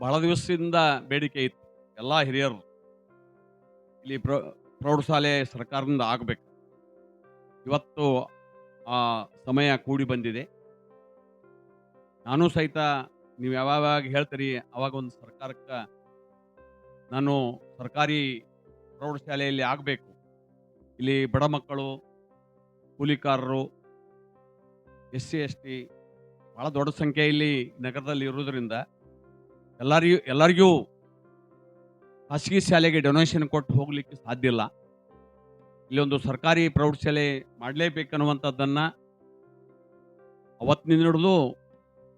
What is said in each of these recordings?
ಬಹಳ ದಿವಸದಿಂದ ಬೇಡಿಕೆ ಇತ್ತು. ಎಲ್ಲ ಹಿರಿಯರು ಇಲ್ಲಿ ಪ್ರ, ಪ್ರೌಢಶಾಲೆ ಸರ್ಕಾರದಿಂದ ಆಗಬೇಕು. ಇವತ್ತು ಆ ಸಮಯ ಕೂಡಿ ಬಂದಿದೆ. ನಾನು ಸಹಿತ ನೀವು ಯಾವಾಗ ಹೇಳ್ತೀರಿ, ಅವಾಗ ಒಂದು ಸರ್ಕಾರಕ್ಕೆ ನಾನು ಸರ್ಕಾರಿ ಪ್ರೌಢಶಾಲೆಯಲ್ಲಿ ಆಗಬೇಕು. ಇಲ್ಲಿ ಬಡ ಮಕ್ಕಳು, ಕೂಲಿಕಾರರು ಎಸ್ ಸಿ ಎಸ್ ಟಿ ಭಾಳ ದೊಡ್ಡ ಸಂಖ್ಯೆಯಲ್ಲಿ ನಗರದಲ್ಲಿ ಇರೋದ್ರಿಂದ ಎಲ್ಲರಿಗೂ ಎಲ್ಲರಿಗೂ ಖಾಸಗಿ ಶಾಲೆಗೆ ಡೊನೇಷನ್ ಕೊಟ್ಟು ಹೋಗಲಿಕ್ಕೆ ಸಾಧ್ಯ ಇಲ್ಲ. ಇಲ್ಲೊಂದು ಸರ್ಕಾರಿ ಪ್ರೌಢಶಾಲೆ ಮಾಡಲೇಬೇಕನ್ನುವಂಥದ್ದನ್ನು ಅವತ್ತಿನಿಂದ ಹಿಡಿದು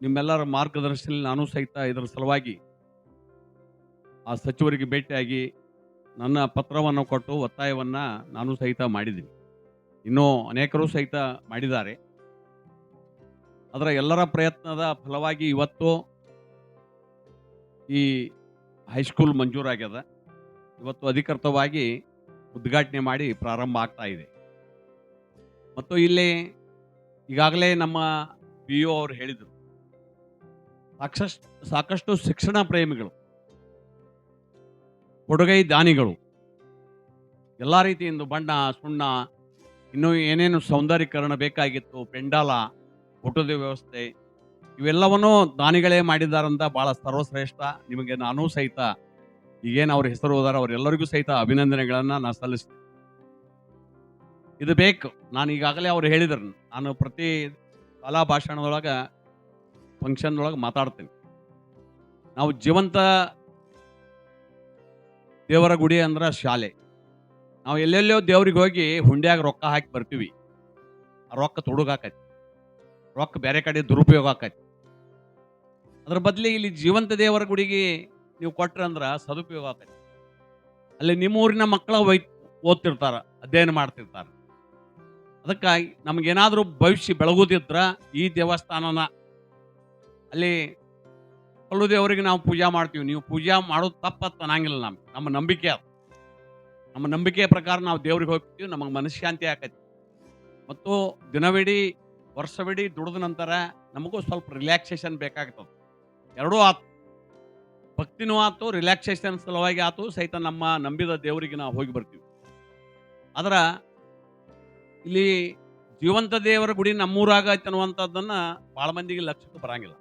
ನಿಮ್ಮೆಲ್ಲರ ಮಾರ್ಗದರ್ಶನದಲ್ಲಿ ನಾನು ಸಹಿತ ಇದರ ಸಲುವಾಗಿ ಆ ಸಚಿವರಿಗೆ ಭೇಟಿಯಾಗಿ ನನ್ನ ಪತ್ರವನ್ನು ಕೊಟ್ಟು ಒತ್ತಾಯವನ್ನು ನಾನು ಸಹಿತ ಮಾಡಿದ್ದೀನಿ. ಇನ್ನೂ ಅನೇಕರು ಸಹಿತ ಮಾಡಿದ್ದಾರೆ. ಅದರ ಎಲ್ಲರ ಪ್ರಯತ್ನದ ಫಲವಾಗಿ ಇವತ್ತು ಈ ಹೈಸ್ಕೂಲ್ ಮಂಜೂರಾಗ್ಯದ. ಇವತ್ತು ಅಧಿಕೃತವಾಗಿ ಉದ್ಘಾಟನೆ ಮಾಡಿ ಪ್ರಾರಂಭ ಆಗ್ತಾ ಇದೆ. ಮತ್ತು ಇಲ್ಲಿ ಈಗಾಗಲೇ ನಮ್ಮ ಪಿ ಯು ಅವರು ಹೇಳಿದರು. ಸಾಕಷ್ಟು ಸಾಕಷ್ಟು ಶಿಕ್ಷಣ ಪ್ರೇಮಿಗಳು, ಕೊಡುಗೈ ದಾನಿಗಳು, ಎಲ್ಲ ರೀತಿಯಿಂದ ಬಣ್ಣ, ಸುಣ್ಣ, ಇನ್ನೂ ಏನೇನು ಸೌಂದರ್ಯೀಕರಣ ಬೇಕಾಗಿತ್ತು, ಪೆಂಡಾಲ, ಊಟದ ವ್ಯವಸ್ಥೆ ಇವೆಲ್ಲವನ್ನೂ ದಾನಿಗಳೇ ಮಾಡಿದಾರಂತ ಬಹಳ ಸರ್ವಶ್ರೇಷ್ಠ. ನಿಮಗೆ ನಾನೂ ಸಹಿತ, ಈಗೇನು ಅವ್ರ ಹೆಸರು ಹೋದಾರ ಅವರೆಲ್ಲರಿಗೂ ಸಹಿತ ಅಭಿನಂದನೆಗಳನ್ನು ನಾನು ಸಲ್ಲಿಸ್ತೀನಿ. ಇದು ಬೇಕು. ನಾನು ಈಗಾಗಲೇ ಅವ್ರು ಹೇಳಿದ್ರು. ನಾನು ಪ್ರತಿ ಕಲಾ ಭಾಷಣದೊಳಗೆ, ಫಂಕ್ಷನ್ದೊಳಗೆ ಮಾತಾಡ್ತೀನಿ. ನಾವು ಜೀವಂತ ದೇವರ ಗುಡಿ ಅಂದ್ರೆ ಶಾಲೆ. ನಾವು ಎಲ್ಲೆಲ್ಲೋ ದೇವ್ರಿಗೆ ಹೋಗಿ ಹುಂಡ್ಯಾಗ ರೊಕ್ಕ ಹಾಕಿ ಬರ್ತೀವಿ. ಆ ರೊಕ್ಕ ತುಡುಗಾಕೈತಿ. ರೊಕ್ಕ ಬೇರೆ ಕಡೆ ದುರುಪಯೋಗ ಆಕೈತಿ. ಅದ್ರ ಬದಲಿ ಇಲ್ಲಿ ಜೀವಂತ ದೇವರ ಗುಡಿಗೆ ನೀವು ಕೊಟ್ರ ಅಂದ್ರೆ ಸದುಪಯೋಗ ಆಕೈತಿ. ಅಲ್ಲಿ ನಿಮ್ಮ ಊರಿನ ಮಕ್ಕಳ ವೈ ಓದ್ತಿರ್ತಾರ, ಅಧ್ಯಯನ ಮಾಡ್ತಿರ್ತಾರ. ಅದಕ್ಕಾಗಿ ನಮಗೇನಾದರೂ ಭವಿಷ್ಯ ಬೆಳಗುದಿದ್ರ ಈ ದೇವಸ್ಥಾನನ, ಅಲ್ಲಿ ಕಲ್ಲು ದೇವರಿಗೆ ನಾವು ಪೂಜಾ ಮಾಡ್ತೀವಿ. ನೀವು ಪೂಜಾ ಮಾಡೋದು ತಪ್ಪತ್ತು ಅನ್ನಂಗಿಲ್ಲ ನಮ್ಗೆ. ನಮ್ಮ ನಂಬಿಕೆ ಅದು. ನಮ್ಮ ನಂಬಿಕೆಯ ಪ್ರಕಾರ ನಾವು ದೇವ್ರಿಗೆ ಹೋಗ್ತೀವಿ, ನಮಗೆ ಮನಃಶಾಂತಿ ಆಕೈತಿ. ಮತ್ತು ದಿನವಿಡೀ ವರ್ಷವಿಡೀ ದುಡಿದ ನಂತರ ನಮಗೂ ಸ್ವಲ್ಪ ರಿಲ್ಯಾಕ್ಸೇಷನ್ ಬೇಕಾಗ್ತದೆ. ಎರಡೂ ಆತು. ಭಕ್ತಿನೂ ಆತು ರಿಲ್ಯಾಕ್ಸೇಷನ್ ಸಲುವಾಗಿ ಆತು, ಸಹಿತ ನಮ್ಮ ನಂಬಿದ ದೇವರಿಗೆ ನಾವು ಹೋಗಿ ಬರ್ತೀವಿ. ಆದ್ರೆ ಇಲ್ಲಿ ಜೀವಂತ ದೇವರ ಗುಡಿ ನಮ್ಮೂರಾಗ ಐತೆ ಅನ್ನುವಂಥದ್ದನ್ನ ಭಾಳ ಮಂದಿಗೆ ಲಕ್ಷಕ್ಕೆ ಬರಂಗಿಲ್ಲ.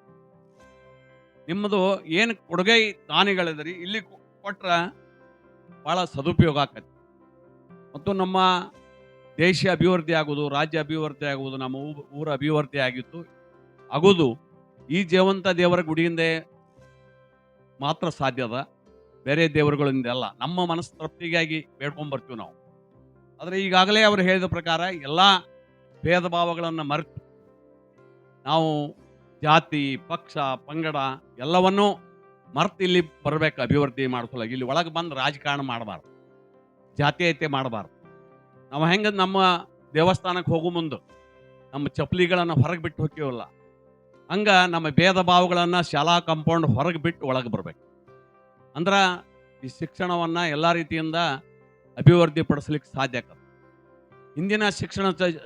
ನಿಮ್ಮದು ಏನು ಕೊಡುಗೈ ದಾನಿಗಳಿದ್ರಿ, ಇಲ್ಲಿ ಕೊಟ್ರೆ ಭಾಳ ಸದುಪಯೋಗ ಆಕತಿ. ಮತ್ತು ನಮ್ಮ ದೇಶ ಅಭಿವೃದ್ಧಿ ಆಗೋದು ರಾಜ್ಯ ಅಭಿವೃದ್ಧಿ ಆಗುವುದು, ನಮ್ಮ ಊರ ಅಭಿವೃದ್ಧಿ ಆಗಿತ್ತು. ಆಗೋದು ಈ ಜೀವಂತ ದೇವರ ಗುಡಿಯಿಂದ ಮಾತ್ರ ಸಾಧ್ಯದ ಬೇರೆ ದೇವರುಗಳಿಂದ ಅಲ್ಲ. ನಮ್ಮ ಮನಸ್ಸು ತೃಪ್ತಿಗಾಗಿ ಬೇಡ್ಕೊಂಡ್ಬರ್ತೀವಿ ನಾವು. ಆದರೆ ಈಗಾಗಲೇ ಅವರು ಹೇಳಿದ ಪ್ರಕಾರ ಎಲ್ಲ ಭೇದ ಭಾವಗಳನ್ನು ಮರೆತು ನಾವು ಜಾತಿ, ಪಕ್ಷ, ಪಂಗಡ ಎಲ್ಲವನ್ನೂ ಮರೆತು ಇಲ್ಲಿ ಬರಬೇಕು ಅಭಿವೃದ್ಧಿ ಮಾಡ್ಕೊಳ್ಳೋಕೆ ಇಲ್ಲಿ ಒಳಗೆ ಬಂದು ರಾಜಕಾರಣ ಮಾಡಬಾರ್ದು. ಜಾತೀಯತೆ ಮಾಡಬಾರ್ದು. ನಾವು ಹೆಂಗೆ ನಮ್ಮ ದೇವಸ್ಥಾನಕ್ಕೆ ಹೋಗೋ ಮುಂದೆ ನಮ್ಮ ಚಪ್ಪಲಿಗಳನ್ನು ಹೊರಗೆ ಬಿಟ್ಟು ಹೋಗ್ತೀವಲ್ಲ ಹಂಗೆ ನಮ್ಮ ಭೇದ ಭಾವಗಳನ್ನು ಶಾಲಾ ಕಾಂಪೌಂಡ್ ಹೊರಗೆ ಬಿಟ್ಟು ಒಳಗೆ ಬರಬೇಕು. ಅಂದ್ರೆ ಈ ಶಿಕ್ಷಣವನ್ನು ಎಲ್ಲ ರೀತಿಯಿಂದ ಅಭಿವೃದ್ಧಿ ಪಡಿಸ್ಲಿಕ್ಕೆ ಸಾಧ್ಯ ಆಗ್ತದೆ ಹಿಂದಿನ ಶಿಕ್ಷಣ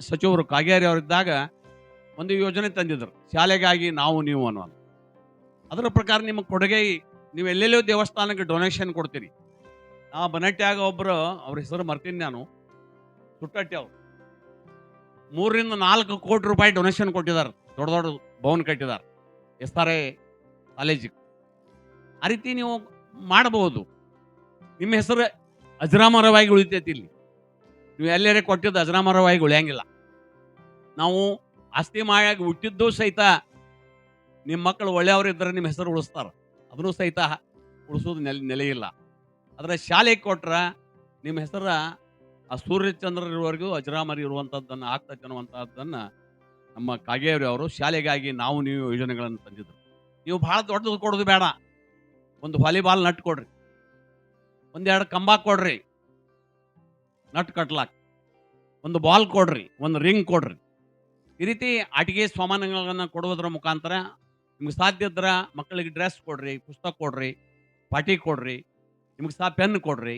ಸಚಿವರು ಕಾಗೇರಿ ಅವರಿದ್ದಾಗ ಒಂದು ಯೋಜನೆ ತಂದಿದ್ರು, ಶಾಲೆಗಾಗಿ ನಾವು ನೀವು ಅನ್ನೋ ಅದರ ಪ್ರಕಾರ ನಿಮ್ಮ ಕೊಡುಗೆ ನೀವು ಎಲ್ಲೆಲ್ಲೋ ದೇವಸ್ಥಾನಕ್ಕೆ ಡೊನೇಷನ್ ಕೊಡ್ತೀರಿ. ಆ ಬನಟ್ಯಾಗ ಒಬ್ಬರು ಅವ್ರ ಹೆಸರು ಮರ್ತೀನಿ ನಾನು. ಸುಟ್ಟಟ್ಟಿ ಅವ್ರು. ಮೂರರಿಂದ ನಾಲ್ಕು ಕೋಟಿ ರೂಪಾಯಿ ಡೊನೇಷನ್ ಕೊಟ್ಟಿದ್ದಾರೆ. ದೊಡ್ಡ ದೊಡ್ಡ ಭವನ ಕಟ್ಟಿದ್ದಾರೆ. ಎಸ್ ಆರ್ ಎ ಕಾಲೇಜಿಗೆ ಆ ರೀತಿ ನೀವು ಮಾಡಬಹುದು. ನಿಮ್ಮ ಹೆಸರು ಅಜರಾಮರವಾಗಿ ಉಳಿತೈತಿ ಇಲ್ಲಿ. ನೀವು ಎಲ್ಲರೇ ಕೊಟ್ಟಿದ್ದು ಅಜರಾಮರವಾಗಿ ಉಳಿಯಂಗಿಲ್ಲ. ನಾವು ಆಸ್ತಿ ಮಾಯಾಗಿ ಹುಟ್ಟಿದ್ದು ಸಹಿತ ನಿಮ್ಮ ಮಕ್ಕಳು ಒಳ್ಳೆಯವರಿದ್ದರೆ ನಿಮ್ಮ ಹೆಸರು ಉಳಿಸ್ತಾರೆ. ಅದನ್ನು ಸಹಿತ ಉಳಿಸೋದು ನೆಲೆ ನೆಲೆಯಿಲ್ಲ ಆದರೆ ಶಾಲೆಗೆ ಕೊಟ್ರೆ ನಿಮ್ಮ ಹೆಸರ ಆ ಸೂರ್ಯಚಂದ್ರರವರೆಗೂ ಅಜರಾಮರಿ ಇರುವಂಥದ್ದನ್ನು ಆಗ್ತದೆ ಅನ್ನುವಂಥದ್ದನ್ನು ನಮ್ಮ ಕಾಗೇರಿ ಅವರು ಶಾಲೆಗಾಗಿ ನಾವು ನೀವು ಯೋಜನೆಗಳನ್ನು ತಂದಿದ್ರು. ನೀವು ಭಾಳ ದೊಡ್ಡದು ಕೊಡೋದು ಬೇಡ. ಒಂದು ವಾಲಿಬಾಲ್ ನಟ್ ಕೊಡ್ರಿ. ಒಂದೆರಡು ಕಂಬ ಕೊಡ್ರಿ. ನಟ್ ಕಟ್ಲಾಕ್. ಒಂದು ಬಾಲ್ ಕೊಡ್ರಿ. ಒಂದು ರಿಂಗ್ ಕೊಡ್ರಿ. ಈ ರೀತಿ ಆಟಿಗೆ ಸಾಮಾನುಗಳನ್ನು ಕೊಡುವುದರ ಮುಖಾಂತರ ನಿಮ್ಗೆ ಸಾಧ್ಯ ಇದ್ರೆ ಮಕ್ಕಳಿಗೆ ಡ್ರೆಸ್ ಕೊಡ್ರಿ, ಪುಸ್ತಕ ಕೊಡ್ರಿ ಪಾಟಿ ಕೊಡ್ರಿ, ನಿಮ್ಗೆ ಸಹ ಪೆನ್ ಕೊಡ್ರಿ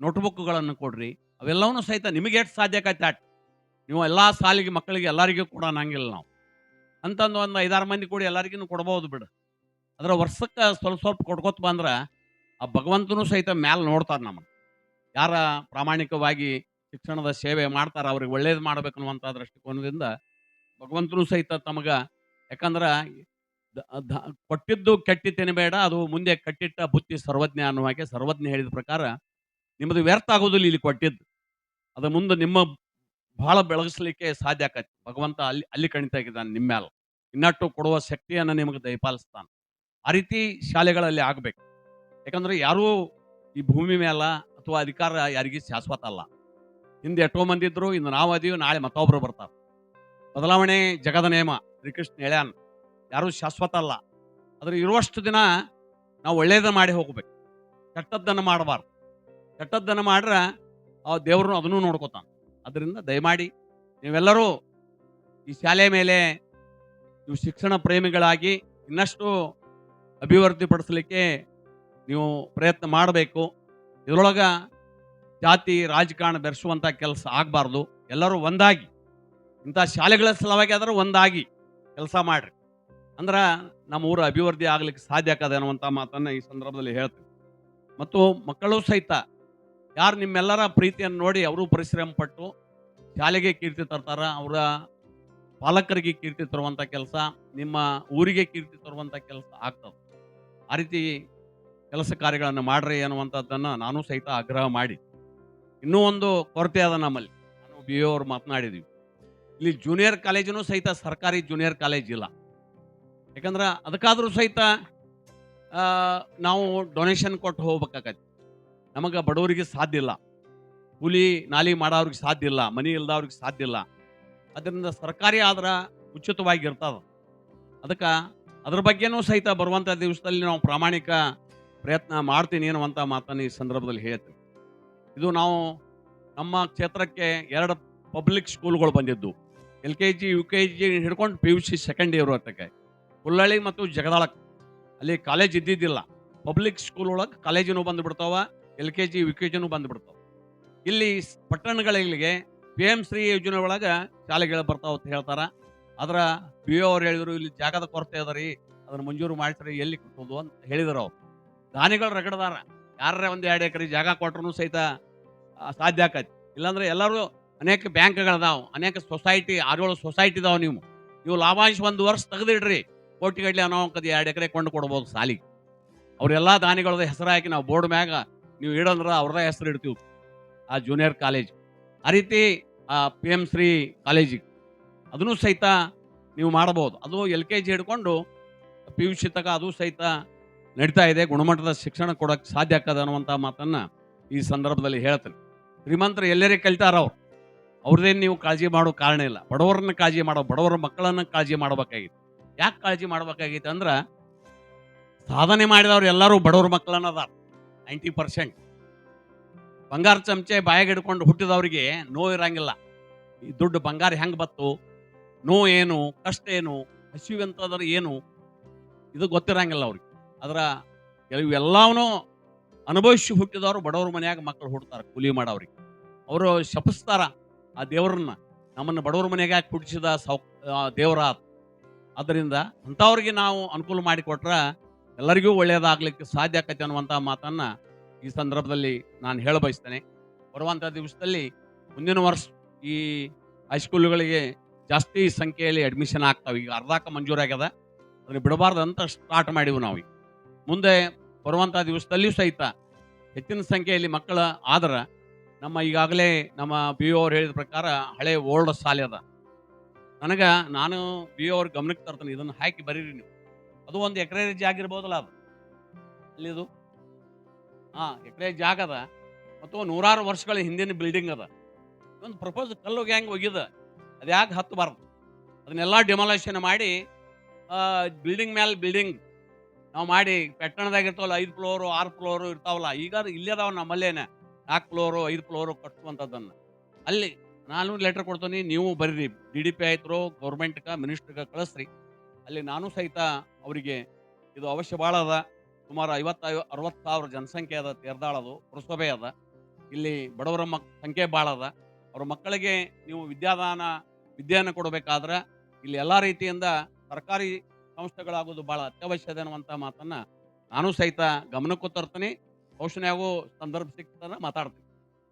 ನೋಟ್ಬುಕ್ಗಳನ್ನು ಕೊಡ್ರಿ. ಅವೆಲ್ಲವನ್ನೂ ಸಹಿತ ನಿಮಗೆ ಎಷ್ಟು ಸಾಧ್ಯ ಆಕೈತೆ ಅಟ್ ನೀವು ಎಲ್ಲ ಸಾಲಿಗೆ ಮಕ್ಕಳಿಗೆ ಎಲ್ಲರಿಗೂ ಕೂಡ ಅನ್ನಂಗಿಲ್ಲ ನಾವು. ಅಂತಂದು ಒಂದು ಐದಾರು ಮಂದಿ ಕೂಡಿ ಎಲ್ಲರಿಗೂ ಕೊಡ್ಬೋದು ಬಿಡು. ಅದರ ವರ್ಷಕ್ಕೆ ಸ್ವಲ್ಪ ಸ್ವಲ್ಪ ಕೊಡ್ಕೊತ ಬಂದ್ರೆ ಆ ಭಗವಂತನೂ ಸಹಿತ ಮ್ಯಾಲೆ ನೋಡ್ತಾರೆ ನಮ್ಮನ್ನು. ಯಾರ ಪ್ರಾಮಾಣಿಕವಾಗಿ ಶಿಕ್ಷಣದ ಸೇವೆ ಮಾಡ್ತಾರೆ, ಅವ್ರಿಗೆ ಒಳ್ಳೇದು ಮಾಡಬೇಕು ಅನ್ನುವಂಥ ದೃಷ್ಟಿಕೋನದಿಂದ ಭಗವಂತನೂ ಸಹಿತ ತಮಗೆ ಯಾಕಂದ್ರೆ ಕೊಟ್ಟಿದ್ದು ಕೆಟ್ಟಿ ಬೇಡ ಅದು ಮುಂದೆ ಕಟ್ಟಿಟ್ಟ ಬುತ್ತಿ ಸರ್ವಜ್ಞ ಅನ್ನುವ ಹಾಗೆ ಸರ್ವಜ್ಞ ಹೇಳಿದ ಪ್ರಕಾರ ನಿಮ್ಮದು ವ್ಯರ್ಥ ಆಗೋದಿಲ್ಲ ಇಲ್ಲಿ ಕೊಟ್ಟಿದ್ದು. ಅದು ಮುಂದೆ ನಿಮ್ಮ ಬಹಳ ಬೆಳಗಿಸ್ಲಿಕ್ಕೆ ಸಾಧ್ಯ ಆಕತಿ. ಭಗವಂತ ಅಲ್ಲಿ ಅಲ್ಲಿ ಕಣಿತಾಗಿದ್ದಾನೆ ನಿಮ್ಮ ಮ್ಯಾಲ. ಇನ್ನಟ್ಟು ಕೊಡುವ ಶಕ್ತಿಯನ್ನು ನಿಮಗೆ ದಯಪಾಲಿಸ್ತಾನೆ. ಆ ರೀತಿ ಶಾಲೆಗಳಲ್ಲಿ ಆಗಬೇಕು. ಯಾಕಂದ್ರೆ ಯಾರೂ ಈ ಭೂಮಿ ಮೇಲ ಅಥವಾ ಅಧಿಕಾರ ಯಾರಿಗೂ ಶಾಶ್ವತ ಅಲ್ಲ. ಹಿಂದೆ ಎಷ್ಟೋ ಮಂದಿ ಇದ್ರು, ಇನ್ನು ನಾವು ಅದೀವಿ, ನಾಳೆ ಮತ್ತೊಬ್ರು ಬರ್ತಾರೆ. ಬದಲಾವಣೆ ಜಗದ ನೇಮ, ಶ್ರೀಕೃಷ್ಣ ಹೇಳ್ಯಾನ್. ಯಾರೂ ಶಾಶ್ವತ ಅಲ್ಲ. ಆದ್ರೆ ಇರುವಷ್ಟು ದಿನ ನಾವು ಒಳ್ಳೇದ ಮಾಡಿ ಹೋಗ್ಬೇಕು. ಕೆಟ್ಟದ್ದನ್ನು ಮಾಡಬಾರ್ದು. ಕೆಟ್ಟದ್ದನ್ನು ಮಾಡ್ರೆ ಆ ದೇವ್ರನ್ನು ಅದನ್ನು ನೋಡ್ಕೋತಾನೆ. ಅದರಿಂದ ದಯಮಾಡಿ ನೀವೆಲ್ಲರೂ ಈ ಶಾಲೆ ಮೇಲೆ ನೀವು ಶಿಕ್ಷಣ ಪ್ರೇಮಿಗಳಾಗಿ ಇನ್ನಷ್ಟು ಅಭಿವೃದ್ಧಿಪಡಿಸಲಿಕ್ಕೆ ನೀವು ಪ್ರಯತ್ನ ಮಾಡಬೇಕು. ಇದರೊಳಗೆ ಜಾತಿ, ರಾಜಕಾರಣ ಬೆರೆಸುವಂಥ ಕೆಲಸ ಆಗಬಾರ್ದು. ಎಲ್ಲರೂ ಒಂದಾಗಿ. ಇಂಥ ಶಾಲೆಗಳ ಸಲುವಾಗಿ ಆದರೂ ಒಂದಾಗಿ ಕೆಲಸ ಮಾಡಿರಿ. ಅಂದ್ರೆ ನಮ್ಮ ಊರು ಅಭಿವೃದ್ಧಿ ಆಗಲಿಕ್ಕೆ ಸಾಧ್ಯ ಆಗದೆ ಅನ್ನುವಂಥ ಮಾತನ್ನು ಈ ಸಂದರ್ಭದಲ್ಲಿ ಹೇಳ್ತೀನಿ. ಮತ್ತು ಮಕ್ಕಳು ಸಹಿತ ಯಾರು ನಿಮ್ಮೆಲ್ಲರ ಪ್ರೀತಿಯನ್ನು ನೋಡಿ ಅವರು ಪರಿಶ್ರಮ ಪಟ್ಟು ಶಾಲೆಗೆ ಕೀರ್ತಿ ತರ್ತಾರ, ಅವರ ಪಾಲಕರಿಗೆ ಕೀರ್ತಿ ತರುವಂಥ ಕೆಲಸ, ನಿಮ್ಮ ಊರಿಗೆ ಕೀರ್ತಿ ತರುವಂಥ ಕೆಲಸ ಆಗ್ತದೆ. ಆ ರೀತಿ ಕೆಲಸ ಕಾರ್ಯಗಳನ್ನು ಮಾಡ್ರಿ ಅನ್ನುವಂಥದ್ದನ್ನು ನಾನು ಸಹಿತ ಆಗ್ರಹ ಮಾಡಿ. ಇನ್ನೂ ಒಂದು ಕೊರತೆ ಅದ ನಮ್ಮಲ್ಲಿ. ನಾನು ಬಿ ಅವ್ರು ಮಾತನಾಡಿದ್ವಿ. ಇಲ್ಲಿ ಜೂನಿಯರ್ ಕಾಲೇಜಿನೂ ಸಹಿತ ಸರ್ಕಾರಿ ಜೂನಿಯರ್ ಕಾಲೇಜ್ ಇಲ್ಲ. ಯಾಕಂದ್ರೆ ಅದಕ್ಕಾದರೂ ಸಹಿತ ನಾವು ಡೊನೇಷನ್ ಕೊಟ್ಟು ಹೋಗ್ಬೇಕಾಗತ್ತೆ. ನಮಗೆ ಬಡವರಿಗೆ ಸಾಧ್ಯ ಇಲ್ಲ. ಕೂಲಿ ನಾಲಿ ಮಾಡೋರಿಗೆ ಸಾಧ್ಯ ಇಲ್ಲ, ಮನೆ ಇಲ್ಲದವ್ರಿಗೆ ಸಾಧ್ಯ ಇಲ್ಲ. ಅದರಿಂದ ಸರ್ಕಾರಿ ಆದ್ರೆ ಉಚಿತವಾಗಿ ಇರ್ತದೆ ಅದಕ್ಕೆ ಅದ್ರ ಬಗ್ಗೆನೂ ಸಹಿತ ಬರುವಂಥ ದಿವಸದಲ್ಲಿ ನಾವು ಪ್ರಾಮಾಣಿಕ ಪ್ರಯತ್ನ ಮಾಡ್ತೀನಿ ಅನ್ನುವಂಥ ಮಾತನ್ನು ಈ ಸಂದರ್ಭದಲ್ಲಿ ಹೇಳ್ತೀನಿ. ಇದು ನಾವು ನಮ್ಮ ಕ್ಷೇತ್ರಕ್ಕೆ ಎರಡು ಪಬ್ಲಿಕ್ ಸ್ಕೂಲ್ಗಳು ಬಂದಿದ್ದು. L K G, U K G ಹಿಡ್ಕೊಂಡು P U C second year ಹೊತ್ತಕ್ಕೆ Hullalli ಮತ್ತು ಜಗದಾಳಕ್ಕೆ. ಅಲ್ಲಿ ಕಾಲೇಜ್ ಇದ್ದಿದ್ದಿಲ್ಲ. ಪಬ್ಲಿಕ್ ಸ್ಕೂಲ್ ಒಳಗೆ ಕಾಲೇಜಿನೂ ಬಂದುಬಿಡ್ತಾವ. L K G U K ಜಿನೂ ಬಂದ್ಬಿಡ್ತಾವೆ. ಇಲ್ಲಿ ಪಟ್ಟಣಗಳಿಗೆ ಪಿ ಎಂ ಶ್ರೀ ಯೋಜನೆ ಒಳಗೆ ಶಾಲೆಗಳು ಬರ್ತಾವ ಅಂತ ಹೇಳ್ತಾರೆ. ಅದರ ಪಿ ಒ ಅವ್ರು ಹೇಳಿದ್ರು, ಇಲ್ಲಿ ಜಾಗದ ಕೊರತೆ ಅದ ರೀ, ಅದನ್ನ ಮಂಜೂರು ಮಾಡ್ತಾರೆ ಎಲ್ಲಿ ಕಟ್ಟೋದು ಅಂತ ಹೇಳಿದರು ಅವ್ರು. ದಾನಿಗಳು ರಗಡದಾರ. ಯಾರ ಒಂದು ಎರಡು ಎಕರೆ ಜಾಗ ಕೊಟ್ರೂ ಸಹಿತ ಸಾಧ್ಯ ಆಕತಿ. ಇಲ್ಲಾಂದ್ರೆ ಎಲ್ಲರೂ ಅನೇಕ ಬ್ಯಾಂಕ್ಗಳದಾವ, ಅನೇಕ ಸೊಸೈಟಿ ಆರೇಳು ಸೊಸೈಟಿ ಇದಾವೆ ನೀವು. ನೀವು ಲಾಭಾಂಶ ಒಂದು ವರ್ಷ ತೆಗೆದಿಡ್ರಿ ಕೋಟಿಗಟ್ಟಲೆ ಅನಾಹುಕದ ಎರಡು ಎಕರೆ ಕೊಂಡು ಕೊಡ್ಬೋದು ಸಾಲಿಗೆ. ಅವರೆಲ್ಲ ದಾನಿಗಳದ ಹೆಸರು ಹಾಕಿ ನಾವು ಬೋರ್ಡ್ ಮ್ಯಾಗ ನೀವು ಇಡಂದ್ರೆ ಅವ್ರದ ಹೆಸರು ಇಡ್ತೀವಿ. ಆ ಜೂನಿಯರ್ ಕಾಲೇಜ್ ಆ ರೀತಿ, ಆ ಪಿ ಎಂ ಶ್ರೀ ಕಾಲೇಜಿಗೆ ಅದನ್ನು ಸಹಿತ ನೀವು ಮಾಡಬಹುದು. ಅದು ಎಲ್ ಕೆ ಜಿ ಹಿಡ್ಕೊಂಡು ಪಿ ಯು ಸಿ ತಕ ಅದು ಸಹಿತ ನಡೀತಾ ಇದೆ. ಗುಣಮಟ್ಟದ ಶಿಕ್ಷಣ ಕೊಡೋಕ್ಕೆ ಸಾಧ್ಯ ಆಗ್ತದೆ ಅನ್ನುವಂಥ ಮಾತನ್ನು ಈ ಸಂದರ್ಭದಲ್ಲಿ ಹೇಳ್ತೀನಿ. ಶ್ರೀಮಂತರು ಎಲ್ಲರೇ ಕಲಿತಾರ ಅವ್ರು. ಅವ್ರದ್ದೇನು ನೀವು ಕಾಳಜಿ ಮಾಡೋ ಕಾರಣ ಇಲ್ಲ. ಬಡವರನ್ನ ಕಾಳಜಿ ಮಾಡೋ, ಬಡವರ ಮಕ್ಕಳನ್ನ ಕಾಳಜಿ ಮಾಡಬೇಕಾಗಿತ್ತು. ಯಾಕೆ ಕಾಳಜಿ ಮಾಡಬೇಕಾಗಿತ್ತು ಅಂದ್ರೆ, ಸಾಧನೆ ಮಾಡಿದವ್ರು ಎಲ್ಲರೂ ಬಡವ್ರ ಮಕ್ಕಳನ್ನ ಅದಾರ. Ninety percent. ಬಂಗಾರ ಚಮಚೆ ಬಾಯಾಗ ಹಿಡ್ಕೊಂಡು ಹುಟ್ಟಿದವರಿಗೆ ನೋವು ಇರಂಗಿಲ್ಲ. ಈ ದುಡ್ಡು ಬಂಗಾರ ಹೆಂಗ್ ಬತ್ತು? ನೋವು ಏನು? ಕಷ್ಟ ಏನು? ಹಸಿವಂತದ್ರ ಏನು? ಇದು ಗೊತ್ತಿರಂಗಿಲ್ಲ ಅವ್ರಿಗೆ. ಅದರ ಕೆಲವು ಎಲ್ಲವನ್ನೂ ಅನುಭವಿಸಿ ಹುಟ್ಟಿದವರು ಬಡವ್ರ ಮನೆಯಾಗ ಮಕ್ಕಳು ಹುಡ್ತಾರೆ, ಕೂಲಿ ಮಾಡೋರಿಗೆ ಅವರು ಶಪಿಸ್ತಾರ ಆ ದೇವರನ್ನ. ನಮ್ಮನ್ನು ಬಡವ್ರ ಮನೆಯಾಗ ಹುಟ್ಟಿಸಿದ ಸೌ ದೇವರ ಆದ್ದರಿಂದ ಅಂಥವ್ರಿಗೆ ನಾವು ಅನುಕೂಲ ಮಾಡಿಕೊಟ್ರ ಎಲ್ಲರಿಗೂ ಒಳ್ಳೆಯದಾಗಲಿಕ್ಕೆ ಸಾಧ್ಯ ಆಕೈತೆ ಅನ್ನುವಂಥ ಮಾತನ್ನು ಈ ಸಂದರ್ಭದಲ್ಲಿ ನಾನು ಹೇಳ ಬಯಸ್ತೇನೆ. ಬರುವಂಥ ದಿವಸದಲ್ಲಿ ಮುಂದಿನ ವರ್ಷ ಈ ಹೈಸ್ಕೂಲ್ಗಳಿಗೆ ಜಾಸ್ತಿ ಸಂಖ್ಯೆಯಲ್ಲಿ ಅಡ್ಮಿಷನ್ ಆಗ್ತಾವೆ. ಈಗ ಅರ್ಧಕ್ಕೆ ಮಂಜೂರಾಗ್ಯದ ಅದನ್ನು ಬಿಡಬಾರ್ದು ಅಂತ ಸ್ಟಾರ್ಟ್ ಮಾಡಿವು ನಾವು. ಮುಂದೆ ಬರುವಂಥ ದಿವಸದಲ್ಲಿಯೂ ಸಹಿತ ಹೆಚ್ಚಿನ ಸಂಖ್ಯೆಯಲ್ಲಿ ಮಕ್ಕಳ ಆದ್ರೆ ನಮ್ಮ ಈಗಾಗಲೇ ನಮ್ಮ ಬಿ ಅವ್ರು ಹೇಳಿದ ಪ್ರಕಾರ ಹಳೆ ಓಲ್ಡ್ ಶಾಲೆ ಅದ. ನನಗೆ ನಾನು ಬಿ ಅವ್ರ ಗಮನಕ್ಕೆ ತರ್ತೇನೆ. ಇದನ್ನು ಹಾಕಿ ಬರೀರಿ ನೀವು. ಅದು ಒಂದು ಎಕರೆ ಜಾಗ ಇರ್ಬೋದಲ್ಲ ಅದು ಅಲ್ಲಿದು ಹಾಂ, ಎಕರೆ ಜಾಗ ಅದ ಮತ್ತು ನೂರಾರು ವರ್ಷಗಳ ಹಿಂದಿನ ಬಿಲ್ಡಿಂಗ್ ಅದ. ಒಂದು ಪ್ರಪೋಸ್ ಕಲ್ಲು ಗ್ಯಾಂಗ್ ಒಗಿದ. ಅದು ಯಾಕೆ ಹತ್ತಬಾರ್ದು ಅದನ್ನೆಲ್ಲ ಡಿಮಾಲೇಷನ್ ಮಾಡಿ ಬಿಲ್ಡಿಂಗ್ ಮೇಲೆ ಬಿಲ್ಡಿಂಗ್ ನಾವು ಮಾಡಿ, ಪೆಟ್ಟಣದಾಗ ಇರ್ತಾವಲ್ಲ, ಐದು ಫ್ಲೋರು ಆರು ಫ್ಲೋರು ಇರ್ತಾವಲ್ಲ, ಈಗ ಇಲ್ಲೇ ಅದಾವ ನಮ್ಮಲ್ಲೇನೆ. ನಾಲ್ಕು ಫ್ಲೋರು ಐದು ಫ್ಲೋರು ಕಟ್ಟುವಂಥದ್ದನ್ನು ಅಲ್ಲಿ ನಾನು ಲೆಟರ್ ಕೊಡ್ತೀನಿ, ನೀವು ಬರ್ರಿ. ಡಿ ಡಿ ಪಿ ಆಯ್ತು ಗೌರ್ಮೆಂಟ್ಗೆ ಮಿನಿಸ್ಟ್ರಿಗೆ ಕಳಿಸ್ರಿ. ಅಲ್ಲಿ ನಾನು ಸಹಿತ ಅವರಿಗೆ ಇದು ಅವಶ್ಯ ಭಾಳ ಅದ. ಸುಮಾರು ಐವತ್ತು ಅರವತ್ತು ಸಾವಿರ ಜನಸಂಖ್ಯೆ ಅದ ತೇರ್ದಾಳದು ಪುರಸಭೆ ಅದ. ಇಲ್ಲಿ ಬಡವರ ಮಕ್, ಸಂಖ್ಯೆ ಭಾಳ ಅದ. ಅವ್ರ ಮಕ್ಕಳಿಗೆ ನೀವು ವಿದ್ಯಾದಾನ, ವಿದ್ಯೆಯನ್ನು ಕೊಡಬೇಕಾದ್ರೆ ಇಲ್ಲಿ ಎಲ್ಲ ರೀತಿಯಿಂದ ಸರ್ಕಾರಿ ಸಂಸ್ಥೆಗಳಾಗೋದು ಭಾಳ ಅತ್ಯವಶ್ಯದ ಅನ್ನುವಂಥ ಮಾತನ್ನು ನಾನು ಸಹಿತ ಗಮನಕ್ಕೂ ತರ್ತೀನಿ. ಯಾವ ಸಂದರ್ಭ ಸಿಕ್ತಾರ ಮಾತಾಡ್ತೀನಿ.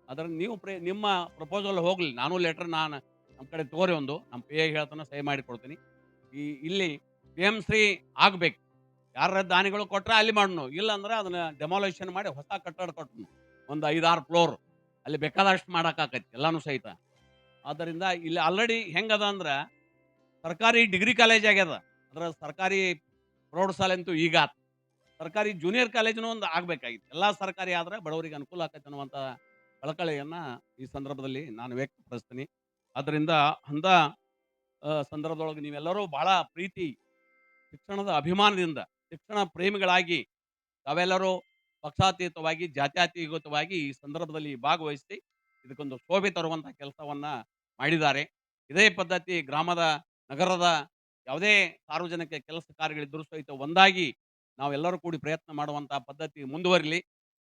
ಅದ್ರ ನೀವು ಪ್ರೇ, ನಿಮ್ಮ ಪ್ರಪೋಸಲ್ ಹೋಗಲಿ. ನಾನು ಲೆಟ್ರ್ ನಾನು ನಮ್ಮ ಕಡೆ ತೋರಿ ಒಂದು. ನಮ್ಮ ಪಿ ಹೇಳ್ತಾನೆ ಸಹಿ ಮಾಡಿ ಕೊಡ್ತೀನಿ. ಈ, ಇಲ್ಲಿ ಎಂ ಶ್ರೀ ಆಗ್ಬೇಕು. ಯಾರ ದಾನಿಗಳು ಕೊಟ್ರೆ ಅಲ್ಲಿ ಮಾಡೋಣ ಇಲ್ಲಾಂದ್ರೆ ಅದನ್ನ ಡೆಮಾಲೇಷನ್ ಮಾಡಿ ಹೊಸ ಕಟ್ಟಡ ಕೊಟ್ಟನು ಒಂದು ಐದಾರು ಫ್ಲೋರ್ ಅಲ್ಲಿ ಬೇಕಾದಷ್ಟು ಮಾಡೋಕ್ಕಾಕೈತಿ ಎಲ್ಲಾನು ಸಹಿತ. ಆದ್ದರಿಂದ ಇಲ್ಲಿ ಆಲ್ರೆಡಿ ಹೆಂಗದ ಅಂದ್ರೆ ಸರ್ಕಾರಿ ಡಿಗ್ರಿ ಕಾಲೇಜ್ ಆಗ್ಯದ. ಅದರ ಸರ್ಕಾರಿ ಪ್ರೌಢಶಾಲೆ ಅಂತೂ ಈಗ. ಸರ್ಕಾರಿ ಜೂನಿಯರ್ ಕಾಲೇಜ್ನೂ ಒಂದು ಆಗಬೇಕಾಗಿತ್ತು. ಎಲ್ಲ ಸರ್ಕಾರಿ ಆದ್ರೆ ಬಡವರಿಗೆ ಅನುಕೂಲ ಆಕೈತೆ ಅನ್ನುವಂಥ ಕಳಕಳಿಯನ್ನ ಈ ಸಂದರ್ಭದಲ್ಲಿ ನಾನು ವ್ಯಕ್ತಪಡಿಸ್ತೀನಿ. ಅದರಿಂದ ಅಂದ ಆ, ಸಂದರ್ಭದೊಳಗೆ ನೀವೆಲ್ಲರೂ ಭಾಳ ಪ್ರೀತಿ ಶಿಕ್ಷಣದ ಅಭಿಮಾನದಿಂದ, ಶಿಕ್ಷಣ ಪ್ರೇಮಿಗಳಾಗಿ ತಾವೆಲ್ಲರೂ ಪಕ್ಷಾತೀತವಾಗಿ, ಜಾತ್ಯತೀತವಾಗಿ ಈ ಸಂದರ್ಭದಲ್ಲಿ ಭಾಗವಹಿಸಿ ಇದಕ್ಕೊಂದು ಶೋಭೆ ತರುವಂತಹ ಕೆಲಸವನ್ನ ಮಾಡಿದ್ದಾರೆ. ಇದೇ ಪದ್ಧತಿ ಗ್ರಾಮದ, ನಗರದ ಯಾವುದೇ ಸಾರ್ವಜನಿಕ ಕೆಲಸ ಕಾರ್ಯಗಳಿದ್ದರೂ ಸಹಿತ ಒಂದಾಗಿ ನಾವೆಲ್ಲರೂ ಕೂಡಿ ಪ್ರಯತ್ನ ಮಾಡುವಂತಹ ಪದ್ಧತಿ ಮುಂದುವರಿಲಿ.